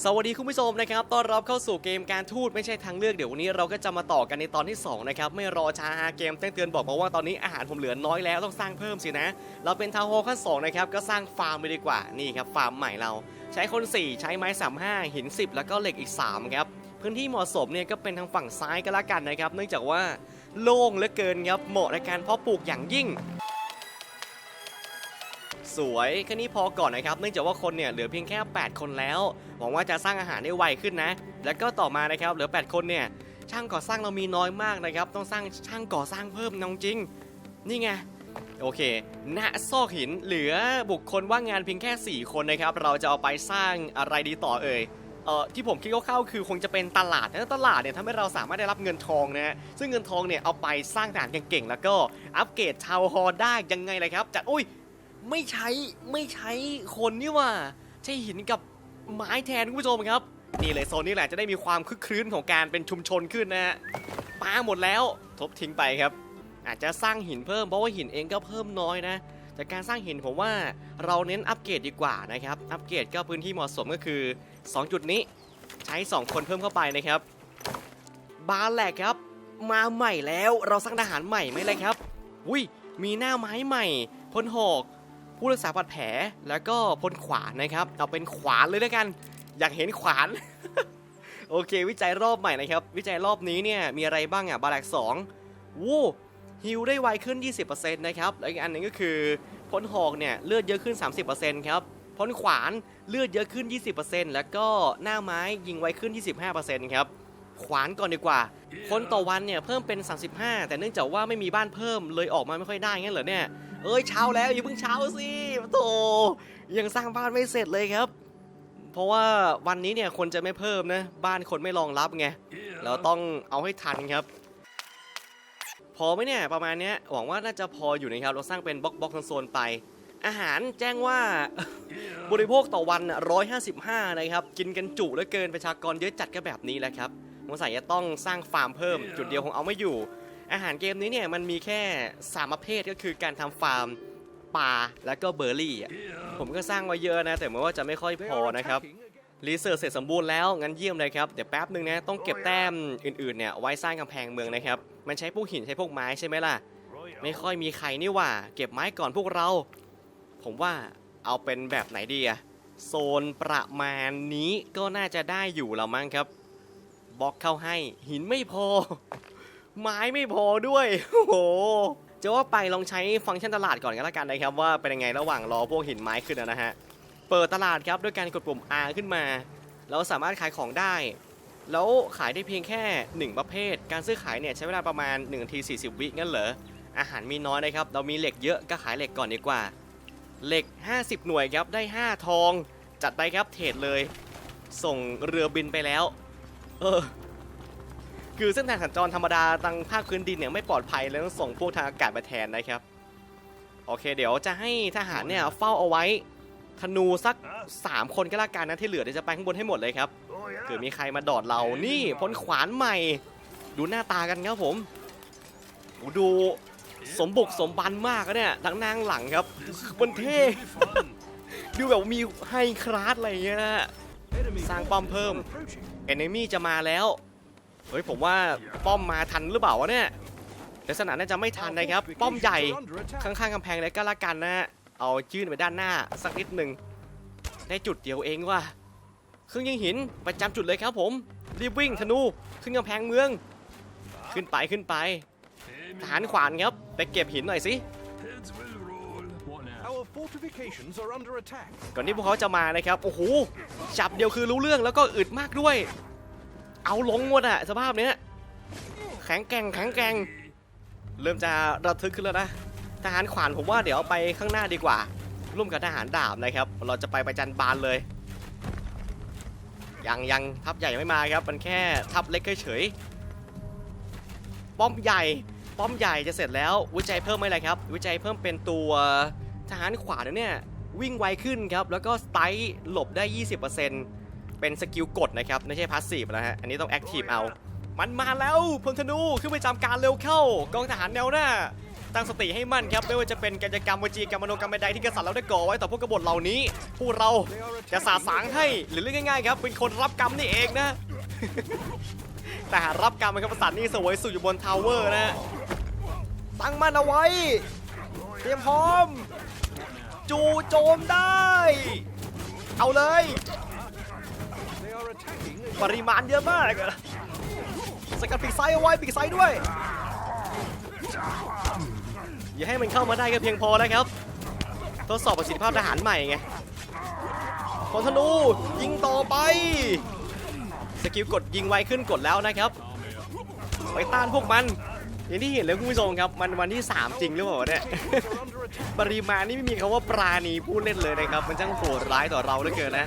สวัสดีคุณผู้ชมนะครับต้อนรับเข้าสู่เกมการทูตไม่ใช่ทางเลือกเดี๋ยววันนี้เราก็จะมาต่อกันในตอนที่2นะครับไม่รอช้าเกมแจ้งเตือนบอกมาว่าตอนนี้อาหารผมเหลือน้อยแล้วต้องสร้างเพิ่มสินะ เราเป็นทาวโฮขั้น2นะครับก็สร้างฟาร์มไปดีกว่านี่ครับฟาร์มใหม่เรา ใช้คน 4 ใช้ไม้ 35 หิน 10 แล้วก็เหล็กอีก3ครับพื้นที่เหมาะสมเนี่ยก็เป็นทางฝั่งซ้ายก็แล้วกันนะครับ เนื่องจากว่าโล่งเหลือเกินครับเหมาะในการเพาะปลูกอย่างยิ่ง สวยแค่นี้พอก่อนนะครับเนื่องจากว่าคนเนี่ยเหลือเพียงแค่ 8 คนแล้ว หวังว่าจะสร้างอาหารได้ไวขึ้นนะ แล้วก็ต่อมานะครับเหลือ 8 คนเนี่ยช่างก่อสร้างเรามีน้อยมากนะครับ ต้องสร้างช่างก่อสร้างเพิ่มน้องจริง นี่ไงโอเค ณ ซอกหินเหลือบุคคลว่างงานเพียงแค่ 4 คนนะครับ เราจะเอาไปสร้างอะไรดีต่อเอ่ย เอ่อที่ผมคิดคร่าวๆคือคงจะเป็นตลาดนะตลาดเนี่ยทำให้เราสามารถได้รับเงินทองนะฮะ ซึ่งเงินทองเนี่ยเอาไปสร้างฐานเก่งๆ แล้วก็อัปเกรดชาวฮอได้ยังไงเลยครับจากอุ้ย ไม่ใช้ไม่ใช้คนนี่ว่า ใช้หินกับไม้แทนคุณผู้ชมครับ นี่เลยโซนนี้แหละจะได้มีความคึกครื้นของการเป็นชุมชนขึ้นนะฮะปาหมดแล้วทบทิ้งไปครับ อาจจะสร้างหินเพิ่มเพราะว่าหินเองก็เพิ่มน้อยนะจากการสร้างหินผมว่าเราเน้นอัปเกรดดีกว่านะครับ อัปเกรดก็พื้นที่เหมาะสมก็คือ 2 จุดนี้ใช้ 2 คนเพิ่มเข้าไปนะครับ บาร์แหลกครับ มาใหม่แล้วเราสร้างทหารใหม่ไหมเลยครับ อุ้ยมีหน้าไม้ใหม่พลหอก ผู้รักษาบาดแผลแล้วก็พลขวานนะครับ เอาเป็นขวานเลยแล้วกัน อยากเห็นขวาน โอเค วิจัยรอบใหม่นะครับ วิจัยรอบนี้เนี่ยมีอะไรบ้างอะบาแลกสองวู้ฮิลได้ไวขึ้น 20%นะครับแล้วอีกอันหนึงก็คือพลหอกเนี่ยเลือดเยอะขึ้น 30%ครับพลขวานเลือดเยอะขึ้น 20%แล้วก็หน้าไม้ยิงไวขึ้น 25%ครับขวานก่อนดีกว่า คนต่อวันเนี่ยเพิ่มเป็น 35 แต่เนื่องจากว่าไม่มีบ้านเพิ่มเลยออกมาไม่ค่อยได้งั้นเหรอเนี่ย เอ้ยเช้าแล้วอย่าเพิ่งเช้าสิโธ่ยังสร้างบ้านไม่เสร็จเลยครับ เพราะว่าวันนี้เนี่ยคนจะไม่เพิ่มนะ บ้านคนไม่รองรับไงเราต้องเอาให้ทันครับ พอไหมเนี่ยประมาณนี้หวังว่าน่าจะพออยู่นะครับ เราสร้างเป็นบล็อกบล็อกโซนไป อาหารแจ้งว่าบริโภคต่อวันร้อยห้าสิบห้านะครับ กินกันจุเหลือเกินประชากรเยอะจัดก็แบบนี้แหละครับสงสัยจะต้องสร้างฟาร์มเพิ่ม จุดเดียวคงเอาไม่อยู่ อาหารเกมนี้เนี่ยมันมีแค่สามประเภทก็คือการทำฟาร์มปลาแล้วก็เบอร์รี่อะผมก็สร้างไว้เยอะนะ แต่เหมือนว่าจะไม่ค่อยพอนะครับรีเสิร์ชเสร็จสมบูรณ์แล้วงั้นเยี่ยมเลยครับเดี๋ยวแป๊บหนึ่งนะต้องเก็บแต้มอื่นๆเนี่ยไว้สร้างกำแพงเมืองนะครับมันใช้พวกหินใช้พวกไม้ใช่ไหมล่ะ ไม่ค่อยมีใครนี่ว่า เก็บไม้ก่อนพวกเรา ผมว่าเอาเป็นแบบไหนดีอะโซนประมาณนี้ก็น่าจะได้อยู่แล้วมั้งครับบล็อกเข้าให้หินไม่พอ ไม้ไม่พอด้วยโอ้โหจะว่าไปลองใช้ฟังก์ชันตลาดก่อนกันละกันนะครับ ว่าเป็นยังไงระหว่างรอพวกหินไม้ขึ้นนะฮะเปิดตลาดครับด้วยการกดปุ่ม R ขึ้นมา เราสามารถขายของได้ แล้วขายได้เพียงแค่ 1 ประเภท การซื้อขายเนี่ยใช้เวลาประมาณ1นาที40 วิงั้นเหรออาหารมีน้อยนะครับ เรามีเหล็กเยอะก็ขายเหล็กก่อนดีกว่า เหล็ก 50 หน่วยครับได้ 5 ทอง จัดไปครับเทรดเลย ส่งเรือบินไปแล้ว เออ คือเส้นทางสัญจรธรรมดาทางภาคพื้นดินเนี่ยไม่ปลอดภัยเลยต้องส่งพวกทางอากาศมาแทนนะครับ โอเค เดี๋ยวจะให้ทหารเนี่ยเฝ้าเอาไว้ธนูสัก 3 คนก็แล้วกันนะที่เหลือเดี๋ยวจะไปข้างบนให้หมดเลยครับเกิดมีใครมาดอดเรานี่พลขวานใหม่ ดูหน้าตากันครับผมโอ้ดูสมบุกสมบันมากอะเนี่ยทั้งนางหลังครับมันเท่ดูแบบมีไฮคลาสอะไรอย่างเงี้ยนะสร้างป้อมเพิ่มเอนมี่จะมาแล้ว เฮ้ยผมว่าป้อมมาทันหรือเปล่าวะเนี่ยลักษณะน่าจะไม่ทันนะครับ ป้อมใหญ่ข้างๆกำแพงเลยก็แล้วกันนะฮะเอายื่นไปด้านหน้าสักนิดหนึ่งได้จุดเดียวเองว่ะเครื่องยิงหินประจำจุดเลยครับผมรีบวิ่งธนูขึ้นกำแพงเมือง ขึ้นไปขึ้นไปทหารขวานครับไปเก็บหินหน่อยสิ Our fortifications are under attack. ก่อนที่พวกเขาจะมานะครับโอ้โหจับเดียวคือรู้เรื่องแล้วก็อึดมากด้วย เอาลงหมดอะสภาพเนี้ยแข็งแกร่งแข็งแกร่งเริ่มจะระทึกขึ้นแล้วนะทหารขวานผมว่าเดี๋ยวไปข้างหน้าดีกว่า ร่วมกับทหารดาบนะครับ เราจะไปประจันบานเลย ยังยังทัพใหญ่ไม่มาครับมันแค่ทัพเล็กเฉยๆป้อมใหญ่ป้อมใหญ่จะเสร็จแล้ววิจัยเพิ่มไหมอะไรครับ วิจัยเพิ่มเป็นตัวทหารขวานเนี่ยวิ่งไวขึ้นครับแล้วก็สไตล์หลบได้ 20% เป็นสกิลกดนะครับ ไม่ใช่พาสซีฟนะฮะ อันนี้ต้องแอคทีฟเอา มันมาแล้วพลธนูขึ้นไปจำการเร็วเข้ากองทหารแนวหน้า ตั้งสติให้มั่นครับ ไม่ว่าจะเป็นกิจกรรมวจีกรรมมโนกรรมใดๆที่กษัตริย์เราได้ก่อไว้ต่อพวกกบฏเหล่านี้พวกเรา They are จะสา attacking. สางให้หรือเรื่องง่ายๆครับ เป็นคนรับกรรมนี่เองนะแต่หากรับกรรมเป็นกษัตริย์นี่เสวยสุขอยู่บนทาวเวอร์นะตั้งมั่นเอาไว้ เตรียมพร้อม จู่โจมได้ เอาเลย They are attacking. ปริมาณเยอะมากสกัดปีกซ้ายเอาไว้ปีกซ้ายด้วย อย่าให้มันเข้ามาได้ก็เพียงพอแล้วครับ ทดสอบประสิทธิภาพทหารใหม่ไงพลธนูยิงต่อไป สกิลกดยิงไวขึ้นกดแล้วนะครับ ไปต้านพวกมันอย่างที่เห็นเลยคุณผู้ชมครับ มันวันที่ 3 จริงหรือเปล่าเนี่ยปริมาณนี่ไม่มีคำว่าปราณีผู้เล่นเลยนะครับ มันช่างโหดร้ายต่อเราเหลือเกินนะ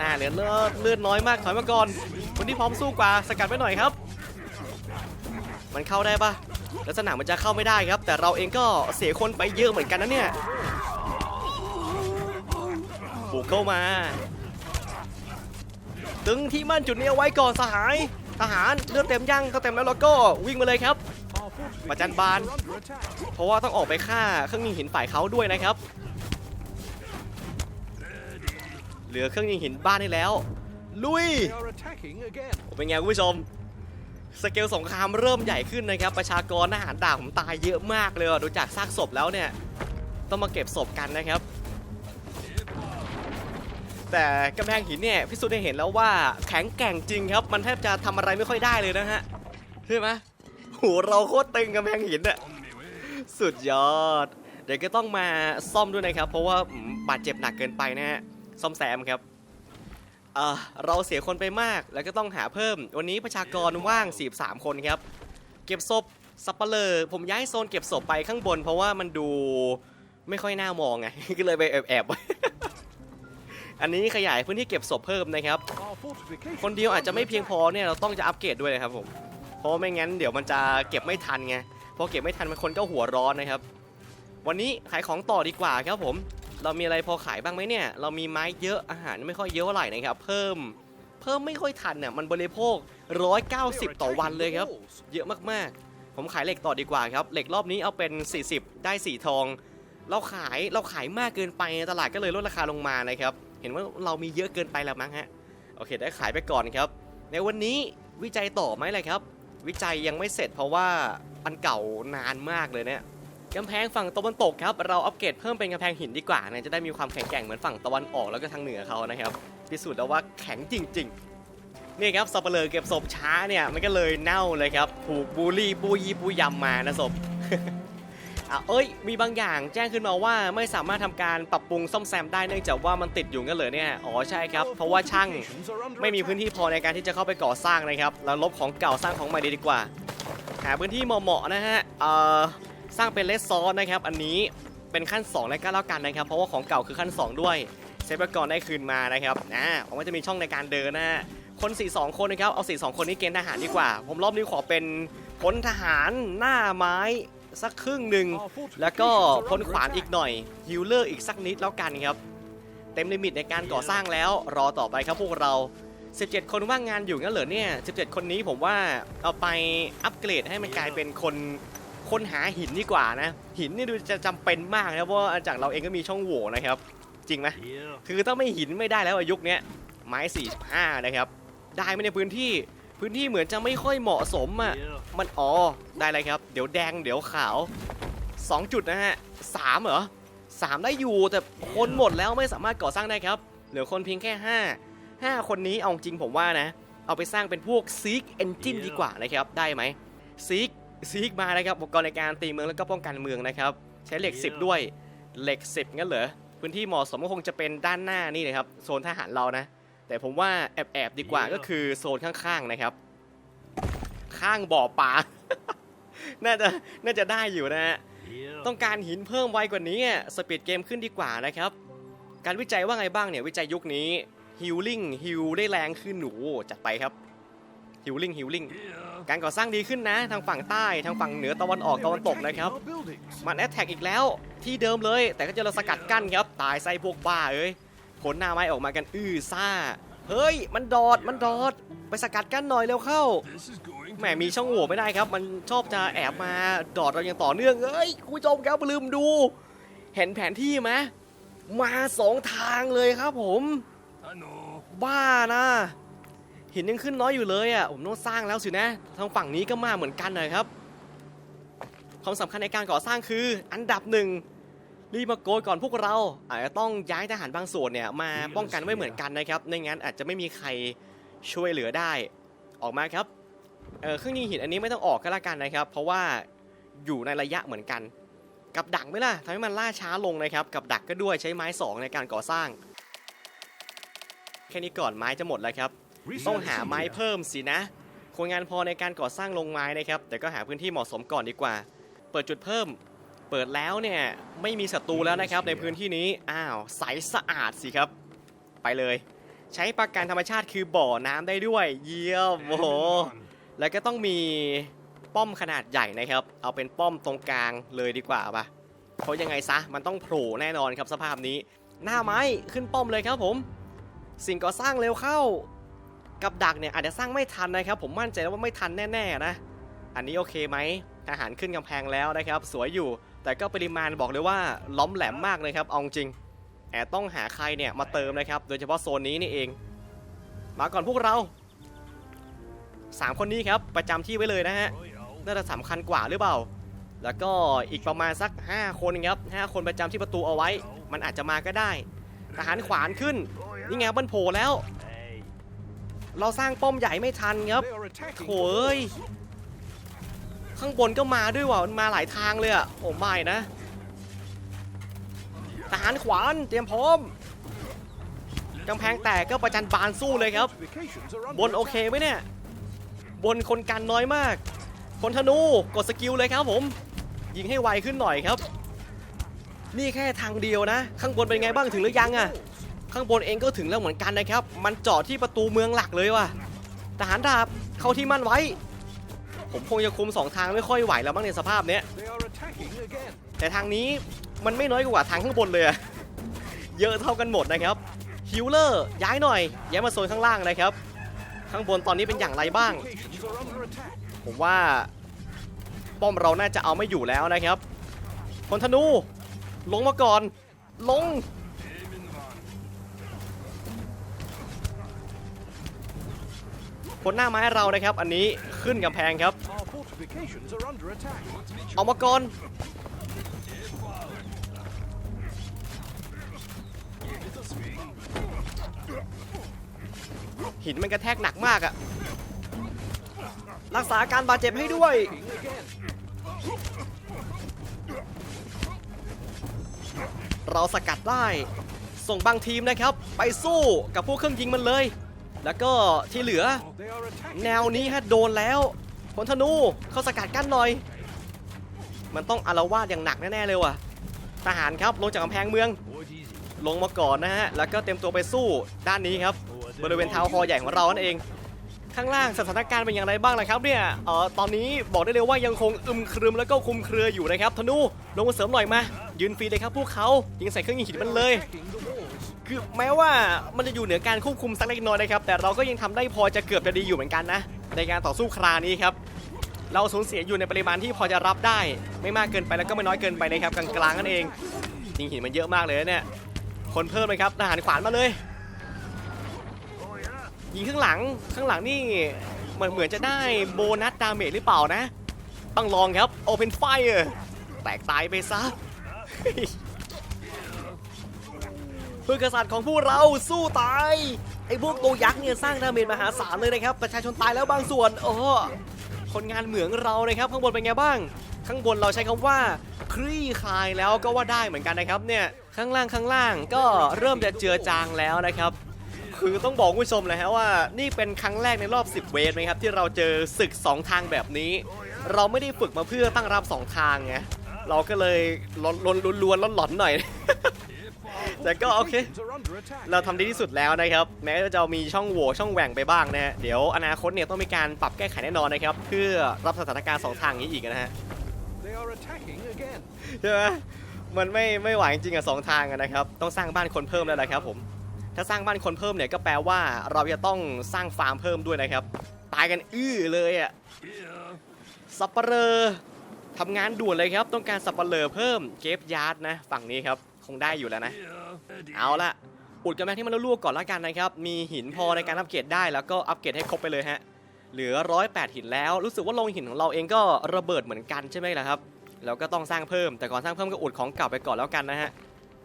น่าเหลือเลือดเลือดน้อยมากถอยมาก่อนคนที่พร้อมสู้กว่าสกัดไว้หน่อยครับ มันเข้าได้ปะลักษณะมันจะเข้าไม่ได้ครับ แต่เราเองก็เสียคนไปเยอะเหมือนกันนะเนี่ยบุกเข้ามา ตึงที่มั่นจุดนี้เอาไว้ก่อนสหาย ทหารเลือดเต็มยังถ้าเต็มแล้วเราก็วิ่งมาเลยครับ Our fortifications ประจันบาน เพราะว่าต้องออกไปฆ่าเครื่องยิงหินฝ่ายเขาด้วยนะครับ เหลือเครื่องยิงหินบ้านได้แล้ว ลุย They are attacking again. เป็นไงคุณผู้ชม สเกลสงครามเริ่มใหญ่ขึ้นนะครับ ประชากรทหารด่าผมตายเยอะมากเลยอะดูจากซากศพแล้วเนี่ย ต้องมาเก็บศพกันนะครับ แต่กำแพงหินเนี่ยพิสูจน์ได้เห็นแล้วว่าแข็งแกร่งจริงครับ มันแทบจะทำอะไรไม่ค่อยได้เลยนะฮะใช่ไหมโหเราโคตรตึงกำแพงหินอะสุดยอด เดี๋ยวก็ต้องมาซ่อมด้วยนะครับ เพราะว่าอืมบาดเจ็บหนักเกินไปนะฮะ ซ่อมแซมครับเราเสียคนไปมาก แล้วก็ต้องหาเพิ่ม วันนี้ประชากรว่าง 43 คนครับ เก็บศพสับปะเลอผมย้ายโซนเก็บศพไปข้างบน เพราะว่ามันดูไม่ค่อยน่ามองไง ก็เลยไปแอบแอบๆไว้อันนี้ขยายพื้นที่เก็บศพเพิ่มนะครับ คนเดียวอาจจะไม่เพียงพอเนี่ยเราต้องจะอัปเกรดด้วยนะครับผม เพราะไม่งั้นเดี๋ยวมันจะเก็บไม่ทันไง พอเก็บไม่ทันมันคนก็หัวร้อนนะครับ วันนี้ขายของต่อดีกว่าครับผม เรามีอะไรพอขายบ้างไหมเนี่ย เรามีไม้เยอะอาหารไม่ค่อยเยอะเท่าไหร่นะครับ เพิ่มเพิ่มไม่ค่อยทันเนี่ยมันบริโภค 190 ต่อวันเลยครับ เยอะมากๆ ผมขายเหล็กต่อดีกว่าครับ เหล็กรอบนี้เอาเป็น 40 ได้ 4 ทอง เราขายเราขายมากเกินไปตลาดก็เลยลดราคาลงมานะครับ เห็นว่าเรามีเยอะเกินไปแล้วมั้งฮะ โอเค ได้ขายไปก่อนครับ ในวันนี้วิจัยต่อไหมเลยครับ วิจัยยังไม่เสร็จเพราะว่าอันเก่านานมากเลยเนี่ย กำแพงฝั่งตะวันตกครับเราอัปเกรดเพิ่มเป็นกำแพงหินดีกว่านะจะได้มีความแข็งแกร่งเหมือนฝั่งตะวันออกแล้วก็ทางเหนือเขานะครับพิสูจน์แล้วว่าแข็งจริง ๆ นี่ครับสับเปลือเก็บศพช้าเนี่ยมันก็เลยเน่าเลยครับถูกบูลลี่ปูยีปูยำมานะศพอะเอ้ยมีบางอย่างแจ้งขึ้นมาว่าไม่สามารถทำการปรับปรุงซ่อมแซมได้เนื่องจากว่ามันติดอยู่กันเลยเนี่ยอ๋อใช่ครับเพราะว่าช่างไม่มีพื้นที่พอในการที่จะเข้าไปก่อสร้างนะครับแล้วลบของเก่าสร้างของใหม่ดีกว่า หาพื้นที่เหมาะๆนะฮะเอ่อ สร้างเป็นเลสซอสนะครับ อันนี้เป็นขั้น 2 แล้วก็แล้วกันนะครับ เพราะว่าของเก่าคือขั้น 2 ด้วยเซฟไว้ก่อนได้คืนมานะครับอ่าผมว่าจะมีช่องในการเดินนะฮะคน 4-2 คนนะครับ เอา 4-2 คนนี้เกณฑ์ทหารดีกว่า ผมรอบนี้ขอเป็นพลทหารหน้าไม้สักครึ่งหนึ่ง Our fortifications แล้วก็ are พ้น under ขวานอีก attack. หน่อยฮิลเลอร์อีกสักนิดแล้วกันครับ เต็มลิมิตในการก่อสร้างแล้ว รอต่อไปครับพวกเรา 17 คนว่างงานอยู่งั้นเหรอเนี่ย 17 คนนี้ผมว่าเอาไปอัปเกรดให้มันกลายเป็นคน คนหาหินดีกว่านะ หินนี่ดูจะจำเป็นมากนะเพราะว่าจากเราเองก็มีช่องโหว่นะครับ จริงไหมคือต้องไม่หินไม่ได้แล้วอะยุคเนี้ยไม้45นะครับ ได้ไหมในพื้นที่พื้นที่เหมือนจะไม่ค่อยเหมาะสมอะมันอ๋อได้เลยครับ เดี๋ยวแดงเดี๋ยวขาว 2 จุดนะฮะสามเหรอสามได้อยู่แต่คนหมดแล้วไม่สามารถก่อสร้างได้ครับ เหลือคนเพียงแค่ 5 5 คนนี้เอาจริงผมว่านะ เอาไปสร้างเป็นพวกซีกเอนจินดีกว่านะครับ ได้ไหมซีก ซีกมานะครับอุปกรณ์ในการตีเมืองแล้วก็ป้องกันเมืองนะครับ ใช้เหล็ก 10 ด้วยเหล็ก 10 งั้นเหรอพื้นที่เหมาะสมก็คงจะเป็นด้านหน้านี่นะครับโซนทหารเรานะ แต่ผมว่าแอบแอบๆดีกว่าก็คือโซนข้างๆนะครับ ข้างบ่อปลาน่าจะน่าจะได้อยู่นะฮะต้องการหินเพิ่มไวกว่านี้อะสปีดเกมขึ้นดีกว่านะครับ การวิจัยว่าไงบ้างเนี่ยวิจัยยุคนี้ฮิลลิ่งฮิลได้แรงขึ้นหนูจัดไปครับ ฮิลลิ่งฮิลลิ่งการก่อสร้างดีขึ้นนะ ทางฝั่งใต้ทางฝั่งเหนือตะวันออก They're ตะวันตก attacking นะครับ our buildings. มันแอตแทกอีกแล้วที่เดิมเลย แต่ก็จะเราสกัดกั้นครับ ตายไส้พวกบ้าเอ้ยผลหน้าไม้ออกมากันอื้อซ่า เฮ้ย มันดอดมันดอด ไปสกัดกั้นหน่อยเร็วเข้าแหมมีช่องโหว่ไม่ได้ครับ มันชอบจะแอบมาดอดเราอย่างต่อเนื่องเอ้ยคุณผู้ชมครับลืมดู เห็นแผนที่ไหมมาสองทางเลยครับผมบ้านะ หินยังขึ้นน้อยอยู่เลยอะผมต้องสร้างแล้วสินะทางฝั่งนี้ก็มาเหมือนกันนะครับ ความสำคัญในการก่อสร้างคืออันดับหนึ่งรีบมาโกยก่อนพวกเราอาจจะต้องย้ายทหารบางส่วนเนี่ยมาป้องกันไว้เหมือนกันนะครับไม่งั้นอาจจะไม่มีใครช่วยเหลือได้ ออกมาครับเออเครื่องยิงหินอันนี้ไม่ต้องออกก็แล้วกันนะครับ เพราะว่าอยู่ในระยะเหมือนกัน กับดักไหมล่ะทำให้มันล่าช้าลงนะครับ กับดักก็ด้วยใช้ไม้สองในการก่อสร้าง แค่นี้ก่อนไม้จะหมดแล้วครับ ต้องหาไม้เพิ่มสินะคนงานพอในการก่อสร้างลงไม้นะครับ แต่ก็หาพื้นที่เหมาะสมก่อนดีกว่า เปิดจุดเพิ่ม เปิดแล้วเนี่ยไม่มีศัตรูแล้วนะครับในพื้นที่นี้ อ้าวใสสะอาดสิครับ ไปเลย ใช้ประกันธรรมชาติคือบ่อน้ำได้ด้วย เยี่ยมโอ้โหแล้วก็ต้องมีป้อมขนาดใหญ่นะครับ เอาเป็นป้อมตรงกลางเลยดีกว่าปะเพราะยังไงซะมันต้องโผล่แน่นอนครับสภาพนี้ หน้าไม้ขึ้นป้อมเลยครับผม สิ่งก่อสร้างเร็วเข้า กับดักเนี่ยอาจจะสร้างไม่ทันนะครับ ผมมั่นใจแล้วว่าไม่ทันแน่ๆนะ อันนี้โอเคไหมทหารขึ้นกำแพงแล้วนะครับ สวยอยู่ แต่ก็ปริมาณบอกเลยว่าล้อมแหลมมากเลยครับเอาจริงแอบต้องหาใครเนี่ยมาเติมนะครับ โดยเฉพาะโซนนี้นี่เอง มาก่อนพวกเราสามคนนี้ครับประจำที่ไว้เลยนะฮะน่าจะสำคัญกว่าหรือเปล่า แล้วก็อีกประมาณสัก 5 คนครับ5คนประจำที่ประตูเอาไว้ มันอาจจะมาก็ได้ ทหารขวานขึ้น นี่ไงบันโผล่แล้ว เราสร้างป้อมใหญ่ไม่ทันครับ They are attacking โถเอ้ยข้างบนก็มาด้วยว่ะมันมาหลายทางเลยอะโอ้ไม่นะทหารขวานเตรียมพร้อมกำแพงแตกก็ประจันบานสู้เลยครับ Fortifications are under บนโอเคไหมเนี่ย บนคนกันน้อยมาก คนธนูกดสกิลเลยครับผม ยิงให้ไวขึ้นหน่อยครับ นี่แค่ทางเดียวนะ ข้างบนเป็นไงบ้างถึงหรือยังอะ ข้างบนเองก็ถึงแล้วเหมือนกันนะครับ มันจอดที่ประตูเมืองหลักเลยว่ะทหารดาบเข้าที่มั่นไว้ ผมคงจะคุมสองทางไม่ค่อยไหวแล้วบ้างในสภาพเนี้ยแต่ทางนี้มันไม่น้อยกว่าทางข้างบนเลยเยอะเท่ากันหมดนะครับฮิลเลอร์ย้ายหน่อยย้ายมาโซนข้างล่างนะครับ ข้างบนตอนนี้เป็นอย่างไรบ้าง ผมว่า ป้อมเราน่าจะเอาไม่อยู่แล้วนะครับพลธนู ลงมาก่อน ลง คนหน้าไม้เรานะครับ อันนี้ขึ้นกำแพงครับ Our fortifications are under attack. เอามาก่อนหินมันกระแทกหนักมากอะรักษาอาการบาดเจ็บให้ด้วย เราสกัดได้ ส่งบางทีมนะครับ ไปสู้กับพวกเครื่องยิงมันเลย แล้วก็ที่เหลือ แนวนี้ฮะโดนแล้วพลธนูเข้าสกัดกั้นหน่อย มันต้องอารวาสอย่างหนักแน่ๆเลยว่ะ ทหารครับลงจากกำแพงเมือง ลงมาก่อนนะฮะ แล้วก็เตรียมตัวไปสู้ด้านนี้ครับ บริเวณเท้าคอใหญ่ของเรานั่นเอง ข้างล่างสถานการณ์เป็นอย่างไรบ้างล่ะครับเนี่ย เอ่อ ตอนนี้บอกได้เลยว่ายังคงอึมครึมแล้วก็คุมเครืออยู่นะครับ ธนูลงมาเสริมหน่อยมา ยืนฟรีเลยครับพวกเขายิงใส่เครื่องยิงหินมันเลย คือแม้ว่ามันจะอยู่เหนือการควบคุมสักเล็กน้อยนะครับ แต่เราก็ยังทำได้พอจะเกือบจะดีอยู่เหมือนกันนะ ในการต่อสู้ครานี้ครับ เราสูญเสียอยู่ในปริมาณที่พอจะรับได้ ไม่มากเกินไปแล้วก็ไม่น้อยเกินไปนะครับกลางๆนั่นเองจริงหินมันเยอะมากเลยเนี่ยคนเพิ่มเลยครับทหารขวานมาเลย ยิงข้างหลังข้างหลังนี่เหมือนเหมือนจะได้โบนัสดาเมจหรือเปล่านะ ต้องลองครับ Open Fire แตกตายไปซะ เพื่อกษัตริย์ของพวกเราสู้ตายไอ้พวกตัวยักษ์เนี่ยสร้างดาเมจมหาศาลเลยนะครับประชาชนตายแล้วบางส่วนโอ้คนงานเหมืองเรานะครับข้างบนเป็นไงบ้าง ข้างบนเราใช้คำว่าคลี่คลายแล้วก็ว่าได้เหมือนกันนะครับเนี่ยข้างล่างข้างล่างก็เริ่มจะเจือจางแล้วนะครับคือต้องบอกคุณผู้ชมเลยฮะว่านี่เป็นครั้งแรกในรอบ 10 เวทนะครับที่เราเจอศึก 2 ทางแบบนี้ เราไม่ได้ฝึกมาเพื่อตั้งรับ 2 ทางไงเราก็เลยลนลนลวนๆหลอนๆหน่อย แต่ก็โอเค Fortifications are under attack. เราทำดีที่สุดแล้วนะครับ แม้จะมีช่องโหว่ช่องแหว่งไปบ้างนะฮะ เดี๋ยวอนาคตเนี่ยต้องมีการปรับแก้ไขแน่นอนนะครับ เพื่อรับสถานการณ์สองทางนี้อีกนะฮะ They are attacking again. ใช่ไหมมันไม่ไม่ไหวจริงๆอะสองทางอะนะครับ ต้องสร้างบ้านคนเพิ่มแล้วนะครับผม ถ้าสร้างบ้านคนเพิ่มเนี่ยก็แปลว่าเราจะต้องสร้างฟาร์มเพิ่มด้วยนะครับ ตายกันอื้อเลยอะสับปะเลอทำงานด่วนเลยครับ ต้องการสับปะเลอเพิ่มเกฟยาร์ดนะ ฝั่งนี้ครับ คงได้อยู่แล้วนะ เอาละอุดกำแพงที่มันรั่วๆก่อนละกันนะครับ มีหินพอในการอัปเกรดได้แล้วก็อัปเกรดให้ครบไปเลยฮะ เหลือร้อยแปดหินแล้ว รู้สึกว่าโรงหินของเราเองก็ระเบิดเหมือนกันใช่ไหมล่ะครับ แล้วก็ต้องสร้างเพิ่ม แต่ก่อนสร้างเพิ่มก็อุดของเก่าไปก่อนแล้วกันนะฮะ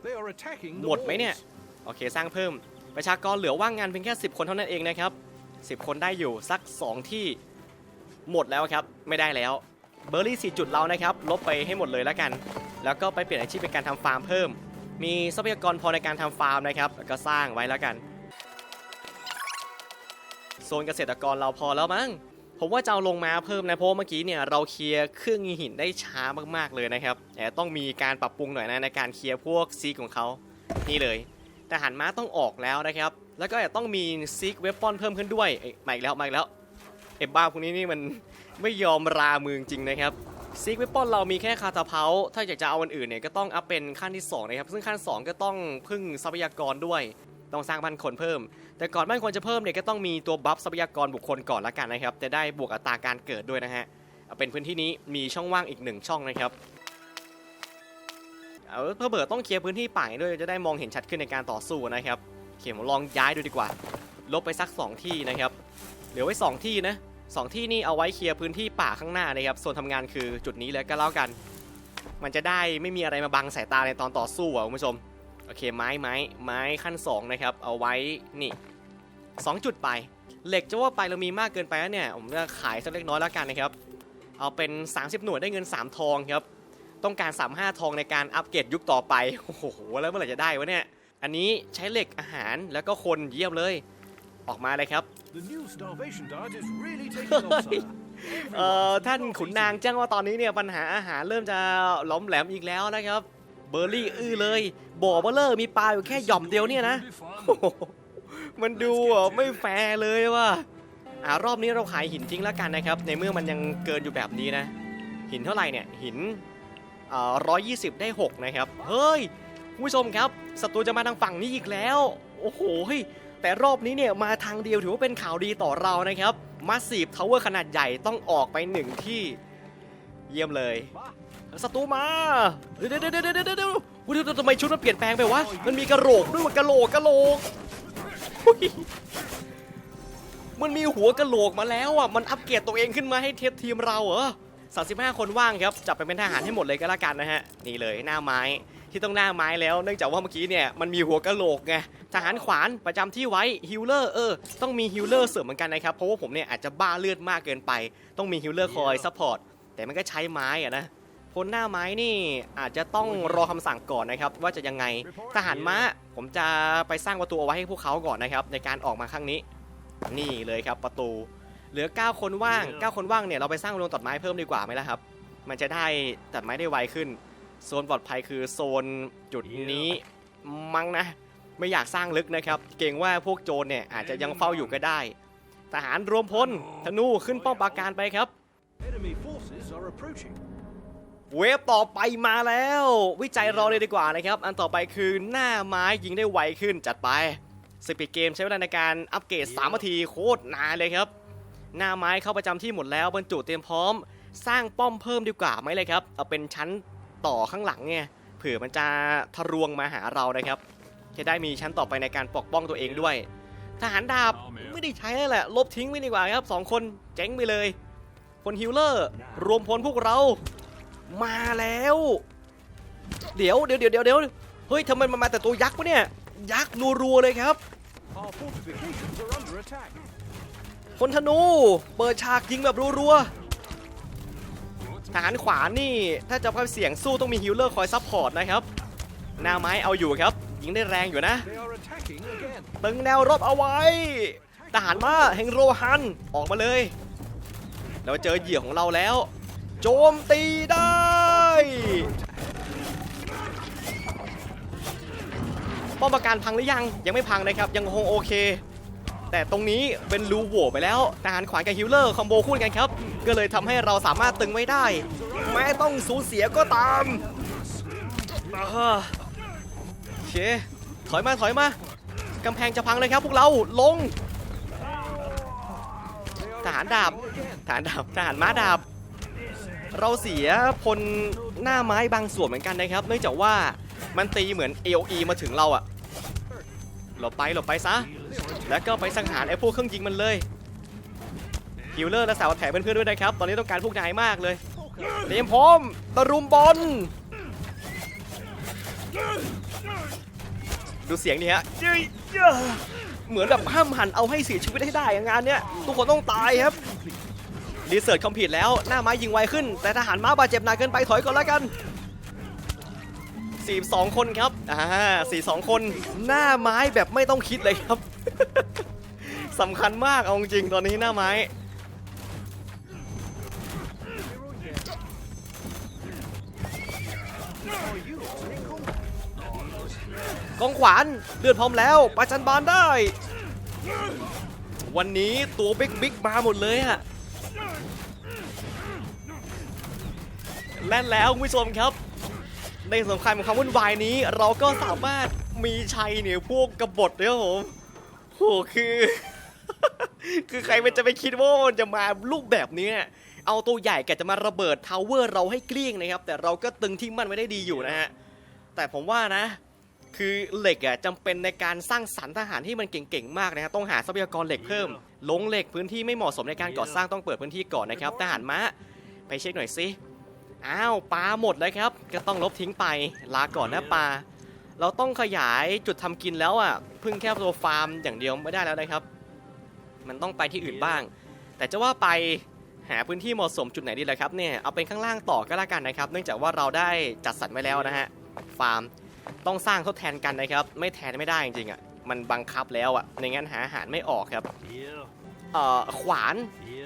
They are attacking the หมดไหมเนี่ย walls. โอเคสร้างเพิ่ม ประชากรเหลือว่างงานเพียงแค่ 10 คนเท่านั้นเองนะครับ 10 คนได้อยู่สัก 2 ที่ หมดแล้วครับ ไม่ได้แล้ว เบอร์รี่4จุดเรานะครับ ลบไปให้หมดเลยแล้วกัน แล้วก็ไปเปลี่ยนอาชีพเป็นการทำฟาร์มเพิ่ม มีทรัพยากรพอในการทำฟาร์มนะครับแล้วก็สร้างไว้แล้วกัน โซนเกษตรกรเราพอแล้วมั้งผมว่าจะเอาลงมาเพิ่มนะเพราะเมื่อกี้เนี่ยเราเคลียร์เครื่องหินได้ช้ามากๆเลยนะครับแต่ต้องมีการปรับปรุงหน่อยนะในการเคลียร์พวกซีกของเขานี่เลย แต่หันม้าต้องออกแล้วนะครับ แล้วก็อาจจะต้องมีซีกเวปอนเพิ่มขึ้นด้วยเอ้ยมาอีกแล้วมาอีกแล้วเอ็บบ้าพวกนี้นี่มันไม่ยอมรามือจริงนะครับ ซีกเวปอนเรามีแค่คาตาเพาถ้าอยากจะเอาอันอื่นเนี่ยก็ต้องอัพเป็นขั้นที่สองนะครับ ซึ่งขั้นสองก็ต้องพึ่งทรัพยากรด้วย ต้องสร้างบ้านคนเพิ่ม แต่ก่อนบ้านคนจะเพิ่มเนี่ยก็ต้องมีตัวบัฟทรัพยากรบุคคลก่อนละกันนะครับ จะได้บวกอัตราการเกิดด้วยนะฮะเอาเป็นพื้นที่นี้มีช่องว่างอีกหนึ่งช่องนะครับ เอาเพื่อเบิดต้องเคลียร์พื้นที่ป่าด้วยจะได้มองเห็นชัดขึ้นในการต่อสู้นะครับ เขียนลองย้ายดูดีกว่า ลบไปสัก 2 ที่นะครับ เหลือไว้ 2 ที่นะ สองที่นี่เอาไว้เคลียร์พื้นที่ป่าข้างหน้านะครับส่วนทำงานคือจุดนี้เลยก็แล้วกัน มันจะได้ไม่มีอะไรมาบังสายตาในตอนต่อสู้อะคุณผู้ชมโอเคไม้ไม้ไม้ขั้น2นะครับเอาไว้นี่ 2 จุดไป เหล็กจะว่าไปเรามีมากเกินไปแล้วเนี่ยผมจะขายสักเล็กน้อยแล้วกันนะครับเอาเป็น 30 หน่วยได้เงิน 3 ทองครับต้องการ 35 ทองในการอัปเกรดยุคต่อไปโอ้โหแล้วเมื่อไหร่จะได้วะเนี่ยอันนี้ใช้เหล็กอาหารแล้วก็คนเยี่ยมเลย ออกมาเลยครับ The new starvation diet is really taking off, sire. เอ่อ Everyone ท่าน has ขุน got นาง season. แจ้งว่าตอนนี้เนี่ยปัญหาอาหารเริ่มจะหล้อมแหลมอีกแล้วนะครับ เบอร์รี่อื้อเลยบ่อเบลเลอร์มีปลาอยู่แค่หย่อมเดียวเนี่ยนะโอ้โหมันดูอะไม่แฟร์เลยว่ะอ่ารอบนี้เราขายหินทิ้งแล้วกันนะครับ ในเมื่อมันยังเกินอยู่แบบนี้นะ หินเท่าไหร่เนี่ยหินเอ่อร้อยยี่สิบได้6นะครับ เฮ้ยคุณผู้ชมครับศัตรูจะมาทางฝั่งนี้อีกแล้ว โอ้โหเฮ้ย แต่รอบนี้เนี่ยมาทางเดียวถือว่าเป็นข่าวดีต่อเรานะครับมาสีฟทาวเวอร์ขนาดใหญ่ต้องออกไปหนึ่งที่ เยี่ยมเลยศัตรูมาเดี๋ยวเดี๋ยวเดี๋ยวเดี๋ยวเดี๋ยวทำไมชุดมันเปลี่ยนแปลงไปวะมันมีกระโหลกด้วยว่ะกระโหลกกระโหลกมันมีหัวกระโหลกมาแล้วอะมันอัปเกรดตัวเองขึ้นมาให้เทียบทีมเราเหรอ35คนว่างครับจับไปเป็นทหารให้หมดเลยก็แล้วกันนะฮะนี่เลยหน้าไม้ที่ต้องหน้าไม้แล้ว เนื่องจากว่าเมื่อกี้เนี่ยมันมีหัวกระโหลกไง ทหารขวานประจำที่ไว้ฮิลเลอร์เออต้องมีฮิลเลอร์เสริมเหมือนกันนะครับเพราะว่าผมเนี่ยอาจจะบ้าเลือดมากเกินไป ต้องมีฮิลเลอร์คอยซัพพอร์ตแต่มันก็ใช้ไม้อะนะพลหน้าไม้นี่อาจจะต้องรอคำสั่งก่อนนะครับ ว่าจะยังไงทหารม้าผมจะไปสร้างประตูเอาไว้ให้พวกเขาก่อนนะครับ ในการออกมาครั้งนี้ นี่เลยครับประตู เหลือ 9 คนว่าง 9 คนว่างเนี่ยเราไปสร้างโรงตัดไม้เพิ่มดีกว่าไหมล่ะครับ มันจะได้ตัดไม้ได้ไวขึ้น โซนปลอดภัยคือโซนจุดนี้มั้งนะ ไม่อยากสร้างลึกนะครับ เกรงว่าพวกโจรเนี่ยอาจจะยังเฝ้าอยู่ก็ได้ ทหารรวมพลธนูขึ้นป้อมปราการไปครับ Enemy forces are approaching. เวฟต่อไปมาแล้ว วิจัยรอเลยดีกว่านะครับ อันต่อไปคือหน้าไม้ยิงได้ไวขึ้นจัดไปสปีดเกมใช้เวลาในการอัปเกรด3นาทีโคตรนานเลยครับ หน้าไม้เข้าประจำที่หมดแล้วบรรจุเตรียมพร้อม สร้างป้อมเพิ่มดีกว่าไหมเลยครับ เอาเป็นชั้นต่อข้างหลังเนี่ยเผื่อมันจะทะลวงมาหาเรานะครับ จะได้มีชั้นต่อไปในการปกป้องตัวเองด้วย ทหารดาบไม่ได้ใช้แล้วแหละ ลบทิ้งไปดีกว่าครับสองคนเจ๊งไปเลยพลฮิลเลอร์ รวมพลพวกเรา มาแล้ว เดี๋ยวเดี๋ยวเดี๋ยวเดี๋ยวเฮ้ยทำไมมันมาแต่ตัวยักษ์วะเนี่ย ยักษ์รัวๆเลยครับ Our fortifications are under attack. พลธนู เปิดฉากยิงแบบรัวๆทหารขวานี่ ถ้าจะเข้าเสียงสู้ต้องมีฮิลเลอร์คอยซัพพอร์ตนะครับ หน้าไม้เอาอยู่ครับ ยิงได้แรงอยู่นะ They are attacking again. ตึงแนวรบเอาไว้ ทหารมาแห่งโรฮัน ออกมาเลย เราเจอเหยื่อของเราแล้ว โจมตีได้ ป้อมปราการพังหรือยัง ยังไม่พังนะครับ ยังคงโอเค แต่ตรงนี้เป็นรูโหว่ไปแล้ว ทหารขวานกับฮิลเลอร์คอมโบคู่กันครับ ก็เลยทำให้เราสามารถตึงไว้ได้ แม้ต้องสูญเสียก็ตามอ่าโอ เค ถอยมาถอยมากำแพงจะพังเลยครับพวกเราลงทหารดาบทหารดาบทหารม้าดาบ เราเสียพลหน้าไม้บางส่วนเหมือนกันนะครับ เนื่องจากว่ามันตีเหมือน AOE มาถึงเราอะหลบไปหลบไปซะ แล้วก็ไปสังหารไอ้พวกเครื่องยิงมันเลยฮิลเลอร์และสาวแถมเพื่อนๆด้วยนะครับ ตอนนี้ต้องการพวกนายมากเลยเตรียมพร้อมตะรุมบอล ดูเสียงนี่ฮะเหมือนแบบห้ามหันเอาให้เสียชีวิตให้ได้อะงานเนี้ยทุกคนต้องตายครับรีเสิร์ชคอมพิวต์แล้วหน้าไม้ยิงไวขึ้น แต่ทหารม้าบาดเจ็บหนักเกินไปถอยก่อนแล้วกัน 42 คนครับอ่า42 คนหน้าไม้แบบไม่ต้องคิดเลยครับสำคัญมากเอาจริงตอนนี้หน้าไม้ กองขวานเลือดพร้อมแล้วประจันบานได้ วันนี้ตัวบิ๊กบิ๊กมาหมดเลยอะและแล้วคุณผู้ชมครับ ในสงครามของความวุ่นวายนี้ เราก็สามารถมีชัยเหนือพวกกบฏเนี่ยผมโหคือ คือใครมันจะไปคิดว่ามันจะมารูปแบบนี้เนี่ยเอาตัวใหญ่แกจะมาระเบิดทาวเวอร์เราให้เกลี้ยงนะครับ แต่เราก็ตึงที่มั่นไว้ได้ดีอยู่นะฮะ แต่ผมว่านะ คือเหล็กอะจำเป็นในการสร้างสรรค์ทหารที่มันเก่งๆมากนะครับต้องหาทรัพยากรเหล็กเพิ่มลงเหล็กพื้นที่ไม่เหมาะสมในการก่อสร้างต้องเปิดพื้นที่ก่อนนะครับทหารม้าไปเช็คหน่อยสิอ้าวปลาหมดแล้วครับ ก็ต้องลบทิ้งไปลาก่อนนะปลาเราต้องขยายจุดทำกินแล้วอะพึ่งแค่ตัวฟาร์มอย่างเดียวไม่ได้แล้วนะครับ มันต้องไปที่อื่นบ้าง แต่จะว่าไปหาพื้นที่เหมาะสมจุดไหนดีล่ะครับเนี่ยเอาเป็นข้างล่างต่อก็แล้วกันนะครับ เนื่องจากว่าเราได้จัดสรรไว้แล้วนะฮะฟาร์ม ต้องสร้างทดแทนกันนะครับ ไม่แทนไม่ได้จริงๆอะมันบังคับแล้วอะในงั้นหาอาหารไม่ออกครับเอ่อขวาน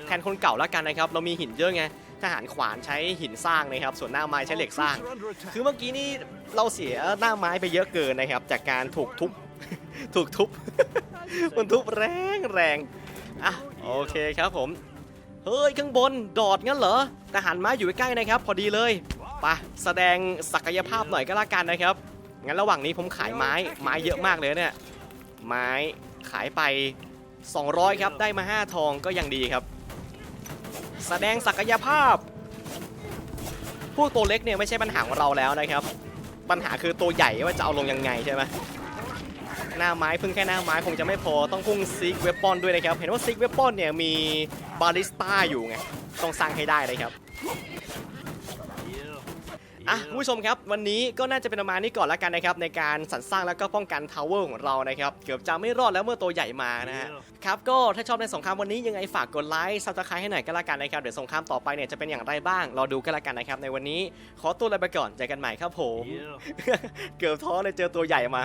แทนคนเก่าแล้วกันนะครับ เรามีหินเยอะไงทหารขวานใช้หินสร้างนะครับ ส่วนหน้าไม้ใช้เหล็กสร้าง Troops are under attack. คือเมื่อกี้นี่เราเสียหน้าไม้ไปเยอะเกินนะครับ จากการถูกทุบถูกทุบมันทุบแรงแรงอะโอเคครับผม เฮ้ยข้างบนดอดงั้นเหรอทหารม้าอยู่ใกล้ๆนะครับ พอดีเลยไปะแสดงศักยภาพหน่อยก็แล้วกันนะครับ งั้นระหว่างนี้ผมขายไม้ไม้เยอะมากเลยเนี่ยไม้ขายไป 200 ครับได้มา 5 ทองก็ยังดีครับ แสดงศักยภาพ พวกตัวเล็กเนี่ยไม่ใช่ปัญหาของเราแล้วนะครับ ปัญหาคือตัวใหญ่ว่าจะเอาลงยังไงใช่ไหมหน้าไม้เพิ่งแค่หน้าไม้คงจะไม่พอต้องพุ่งซิกเวปอนด้วยนะครับ เห็นว่าซิกเวปอนเนี่ยมีบาลิสต้าอยู่ไงต้องสร้างให้ได้เลยครับ อะคุณผู้ชมครับ วันนี้ก็น่าจะเป็นประมาณนี้ก่อนแล้วกันนะครับในการสรรสร้างแล้วก็ป้องกันทาวเวอร์ของเรานะครับเกือบจะไม่รอดแล้วเมื่อตัวใหญ่มานะฮะครับก็ถ้าชอบในสงครามวันนี้ยังไงฝากกดไลค์ซับสไครต์ให้หน่อยก็แล้วกันนะครับเดี๋ยวสงครามต่อไปเนี่ยจะเป็นอย่างไรบ้างรอดูกันแล้วกันนะครับในวันนี้ขอตัวลาไปก่อนเจอกันใหม่ครับผม เกือบท้อเลยเจอตัวใหญ่มา